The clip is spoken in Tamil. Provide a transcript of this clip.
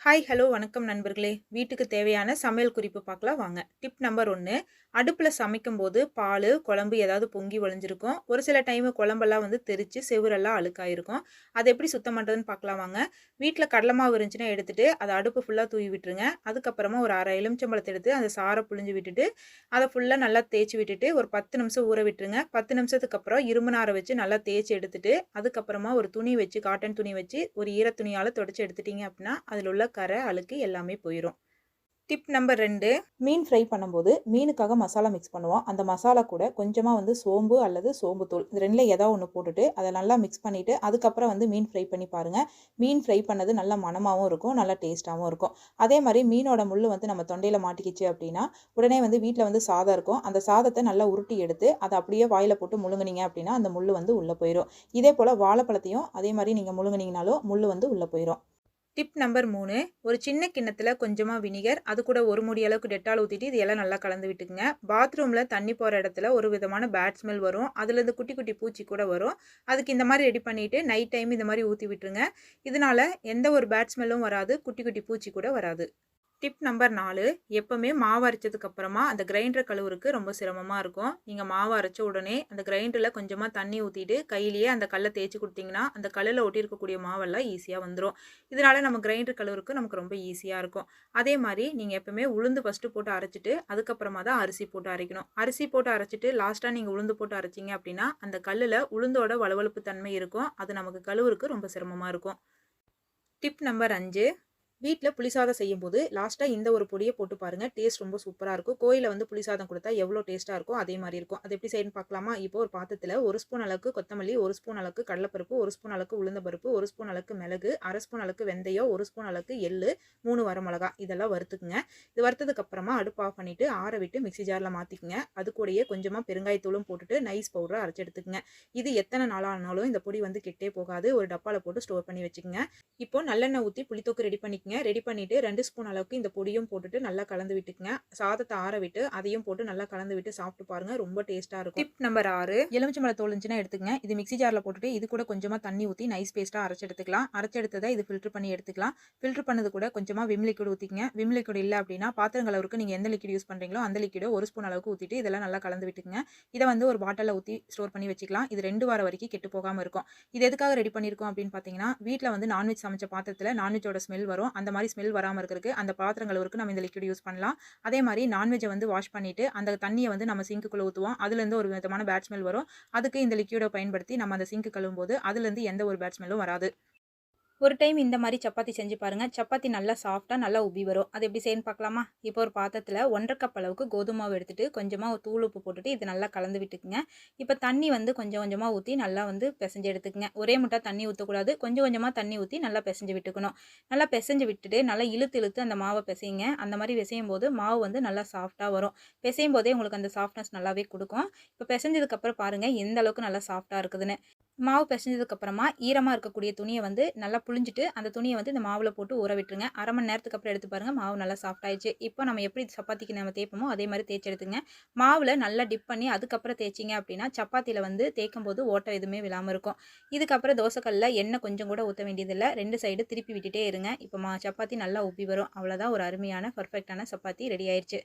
ஹாய் ஹலோ வணக்கம் நண்பர்களே. வீட்டுக்கு தேவையான சமையல் குறிப்பு பார்க்கலாம். வாங்க. டிப் நம்பர் ஒன்று அடுப்பில் சமைக்கும்போது பால் குழம்பு ஏதாவது பொங்கி வழிஞ்சிருக்கும். ஒரு சில டைமு குழம்பெல்லாம் வந்து தெரித்து செவரெல்லாம் அழுக்காயிருக்கும். அதை எப்படி சுத்தம் பண்ணுறதுன்னு பார்க்கலாம் வாங்க. வீட்டில் கடலை மாவு இருந்துச்சுன்னா எடுத்துகிட்டு அதை அடுப்பு ஃபுல்லாக தூவி விட்டுருங்க. அதுக்கப்புறமா ஒரு அரை எலுமிச்சம்பழத்தை எடுத்து அந்த சாரை புழிஞ்சு விட்டுட்டு அதை ஃபுல்லாக நல்லா தேய்ச்சி விட்டுட்டு ஒரு பத்து நிமிஷம் ஊற விட்டுருங்க. பத்து நிமிஷத்துக்கு அப்புறம் இரும்பு நாரை வச்சு நல்லா தேய்ச்சி எடுத்துட்டு அதுக்கப்புறமா ஒரு துணி வச்சு காட்டன் துணி வச்சு ஒரு ஈர துணியால் தொடச்சி எடுத்துட்டீங்க அப்படின்னா அதில் உள்ள கரை அழுக்கு எல்லாமே போயிடும் டிப் நம்பர் ரெண்டு மீன் ஃப்ரை பண்ணும்போது மீனுக்காக மசாலா மிக்ஸ் பண்ணுவோம். அந்த மசாலா கூட கொஞ்சமாக வந்து சோம்பு அல்லது சோம்பு தூள் இது ரெண்டில் ஏதாவது ஒன்று போட்டுட்டு அதை நல்லா மிக்ஸ் பண்ணிவிட்டு அதுக்கப்புறம் வந்து மீன் ஃப்ரை பண்ணி பாருங்கள் மீன் ஃப்ரை பண்ணது நல்லா மனமாகவும் இருக்கும் நல்லா டேஸ்ட்டாகவும் இருக்கும். அதே மாதிரி மீனோட முள் வந்து நம்ம தொண்டையில் மாட்டிக்கிச்சு அப்படின்னா உடனே வந்து வீட்டில் வந்து சாதம் இருக்கும். அந்த சாதத்தை நல்லா உருட்டி எடுத்து அதை அப்படியே வாயில் போட்டு முழுங்குனீங்க அப்படின்னா அந்த முள் வந்து உள்ளே போயிடும் இதே போல் வாழைப்பழத்தையும் அதே மாதிரி நீங்கள் முழுங்கினீங்கனாலும் முள் வந்து உள்ளே போயிடும் டிப் நம்பர் மூணு ஒரு சின்ன கிண்ணத்தில் கொஞ்சமாக வினிகர் அது கூட ஒரு முடி அளவுக்கு டெட்டால் ஊற்றிட்டு இது எல்லாம் நல்லா கலந்து விட்டுக்குங்க. பாத்ரூமில் தண்ணி போகிற இடத்துல ஒரு விதமான பேட் ஸ்மெல் வரும். அதுலேருந்து குட்டி குட்டி பூச்சி கூட வரும். அதுக்கு இந்த மாதிரி ரெடி பண்ணிவிட்டு நைட் டைம் இந்த மாதிரி ஊற்றி விட்டுருங்க. இதனால் எந்த ஒரு பேட் ஸ்மெல்லும் வராது குட்டி குட்டி பூச்சி கூட வராது. டிப் நம்பர் நாலு எப்போவுமே மாவு அரைச்சதுக்கு அப்புறமா அந்த கிரைண்டர் கழுவுறக்கு ரொம்ப சிரமமாக இருக்கும். நீங்கள் மாவு அரைச்ச உடனே அந்த கிரைண்டரில் கொஞ்சமாக தண்ணி ஊற்றிட்டு கையிலேயே அந்த கல்லை தேய்ச்சி கொடுத்தீங்கன்னா அந்த கல்லில் ஒட்டியிருக்கக்கூடிய மாவெல்லாம் ஈஸியாக வந்துடும் இதனால் நம்ம கிரைண்டர் கழுவுறக்கு நமக்கு ரொம்ப ஈஸியாக இருக்கும். அதே மாதிரி நீங்கள் எப்போவுமே உளுந்து ஃபஸ்ட்டு போட்டு அரைச்சிட்டு அதுக்கப்புறமா தான் அரிசி போட்டு அரைக்கணும். அரிசி போட்டு அரைச்சிட்டு லாஸ்ட்டாக நீங்கள் உளுந்து போட்டு அரைச்சிங்க அப்படின்னா அந்த கல்லில் உளுந்தோட வளவழுப்பு தன்மை இருக்கும். அது நமக்கு கழுவுறக்கு ரொம்ப சிரமமாக இருக்கும். டிப் நம்பர் அஞ்சு வீட்டில் புளிசாதம் செய்யும்போது லாஸ்ட்டாக இந்த ஒரு பொடியை போட்டு பாருங்கள் டேஸ்ட் ரொம்ப சூப்பராக இருக்கும். கோயிலில் வந்து புளிசாதம் கொடுத்தா எவ்வளோ டேஸ்ட்டாக இருக்கும் அதே மாதிரி இருக்கும். அது எப்படி செய்யணும் பார்க்கலாமா? இப்போ ஒரு பாத்திரத்தில் ஒரு ஸ்பூன் அளவுக்கு கொத்தமல்லி ஒரு ஸ்பூன் அளவுக்கு கடலப்பருப்பு ஒரு ஸ்பூன் அளவுக்கு உளுந்த பருப்பு ஒரு ஸ்பூன் அளவுக்கு மிளகு அரை ஸ்பூன் அளவுக்கு வெந்தயம் ஒரு ஸ்பூன் அளவுக்கு எள்ளு மூணு வரமிளகா இதெல்லாம் வறுத்துக்குங்க. இது வறுத்ததுக்கு அப்புறமா அடுப்பு ஆஃப் பண்ணிவிட்டு ஆற விட்டு மிக்சி ஜாரில் மாற்றிக்குங்க அது கூடயே கொஞ்சமாக பெருங்காயத்தூளும் போட்டுட்டு நைஸ் பவுடரை அரைச்சி எடுத்துக்கங்க. இது எத்தனை நாளானாலும் இந்த பொடி வந்து கெட்டே போகாது. ஒரு டப்பாவில் போட்டு ஸ்டோர் பண்ணி வச்சுக்கோங்க. இப்போ நல்லெண்ணெய் ஊற்றி புளித்தோக்கு ரெடி பண்ணி பண்ணிக்கங்க ரெடி பண்ணிவிட்டு ரெண்டு ஸ்பூன் அளவுக்கு இந்த பொடியும் போட்டுட்டு நல்லா கலந்து விட்டுக்குங்க. சாதத்தை ஆற விட்டு அதையும் போட்டு நல்லா கலந்து விட்டு சாப்பிட்டு பாருங்கள் ரொம்ப டேஸ்ட்டாக இருக்கும். டிப் நம்பர் ஆறு. எலுமிச்சம்பழ தோலுஞ்சுன்னா எடுத்துக்கங்க. இது மிக்சி ஜாரில் போட்டுட்டு இது கூட கொஞ்சமாக தண்ணி ஊற்றி நைஸ் பேஸ்ட்டாக அரைச்சி எடுத்துக்கலாம். அரைச்சி எடுத்ததை இது ஃபில்டர் பண்ணி எடுத்துக்கலாம். ஃபில்டர் பண்ணது கூட கொஞ்சமாக விம் லிக்விட் ஊற்றிக்கங்க விம் லிக்விட் இல்லை அப்படின்னா பாத்திரங்கள் அளவுக்கு நீங்கள் எந்த லிக்விட் யூஸ் பண்ணுறீங்களோ அந்த லிக்விடை ஒரு ஸ்பூன் அளவுக்கு ஊற்றிட்டு இதெல்லாம் நல்லா கலந்து விட்டுக்குங்க. இதை வந்து ஒரு பாட்டிலில் ஊற்றி ஸ்டோர் பண்ணி வச்சுக்கலாம். இது ரெண்டு வாரம் வரைக்கும் கெட்டு போகாமல் இருக்கும். இது எதுக்காக ரெடி பண்ணியிருக்கோம் அப்படின்னு பார்த்தீங்கன்னா வீட்டில் வந்து நான்வெஜ் சமைச்ச பாத்திரத்தில் நான்வெஜ்ஜோட ஸ்மெல் வரும். அந்த மாதிரி ஸ்மெல் வராமல் இருக்கிறதுக்கு அந்த பாத்திரங்களுக்கு நம்ம இந்த லிக்விட் யூஸ் பண்ணலாம். அதே மாதிரி நான்வெஜ்ஜை வந்து வாஷ் பண்ணிவிட்டு அந்த தண்ணியை வந்து நம்ம சிங்க்குள்ளே ஊற்றுவோம் அதுலேருந்து ஒரு விதமான பேட் ஸ்மெல் வரும். அதுக்கு இந்த லிக்விடை பயன்படுத்தி நம்ம அந்த சிங்க்கு கழுவும்போது அதுலேருந்து எந்த ஒரு பேட் ஸ்மெல்லும் வராது. ஒரு டைம் இந்த மாதிரி சப்பாத்தி செஞ்சு பாருங்கள் சப்பாத்தி நல்லா சாஃப்டாக நல்லா உபி வரும். அது எப்படி செய்யணும் பார்க்கலாமா? இப்போ ஒரு பாத்திரத்தில் ஒன்றரை கப் அளவுக்கு கோதுமாவை எடுத்துகிட்டு கொஞ்சமாக ஒரு தூள் உப்பு போட்டுட்டு இது நல்லா கலந்து விட்டுக்குங்க. இப்போ தண்ணி வந்து கொஞ்சம் கொஞ்சமாக ஊற்றி நல்லா வந்து பிசைஞ்சு எடுத்துக்கங்க. ஒரே முட்டை தண்ணி ஊற்றக்கூடாது கொஞ்சம் கொஞ்சமாக தண்ணி ஊற்றி நல்லா பிசைஞ்சு விட்டுக்கணும். நல்லா பிசைஞ்சு விட்டுட்டு நல்லா இழுத்து இழுத்து அந்த மாவை பிசைங்க அந்த மாதிரி பிசையும் போது மாவு வந்து நல்லா சாஃப்டாக வரும். பிசையும் போதே உங்களுக்கு அந்த சாஃப்ட்னஸ் நல்லாவே கொடுக்கும். இப்போ பிசைஞ்சதுக்கப்புறம் பாருங்கள் எந்த அளவுக்கு நல்லா சாஃப்டாக இருக்குதுன்னு. மாவு பிசைஞ்சதுக்கப்புறமா ஈரமாக இருக்கக்கூடிய துணியை வந்து நல்லா புழிஞ்சிட்டு அந்த துணியை வந்து இந்த மாவில் போட்டு ஊற விட்டுருங்க. அரை மணி நேரத்துக்கு அப்புறம் எடுத்து பாருங்கள் மாவு நல்லா சாஃப்ட் ஆயிடுச்சு. இப்போ நம்ம எப்படி சப்பாத்திக்கு நம்ம தேய்ப்போமோ அதே மாதிரி தேய்ச்சி எடுத்துங்க. மாவில் நல்லா டிப் பண்ணி அதுக்கப்புறம் தேய்ச்சிங்க அப்படின்னா சப்பாத்தியில் வந்து தேய்க்கும் போது ஓட்டம் எதுவுமே விழாமல் இருக்கும். இதுக்கப்புறம் தோசைக்கல்லில் எண்ணெய் கொஞ்சம் கூட ஊற்ற வேண்டியதில்லை. ரெண்டு சைடு திருப்பி விட்டுட்டே இருங்க. இப்போ மா சப்பாத்தி நல்லா உப்பி வரும். அவ்வளோதான் ஒரு அருமையான பர்ஃபெக்டான சப்பாத்தி ரெடி ஆயிடுச்சு.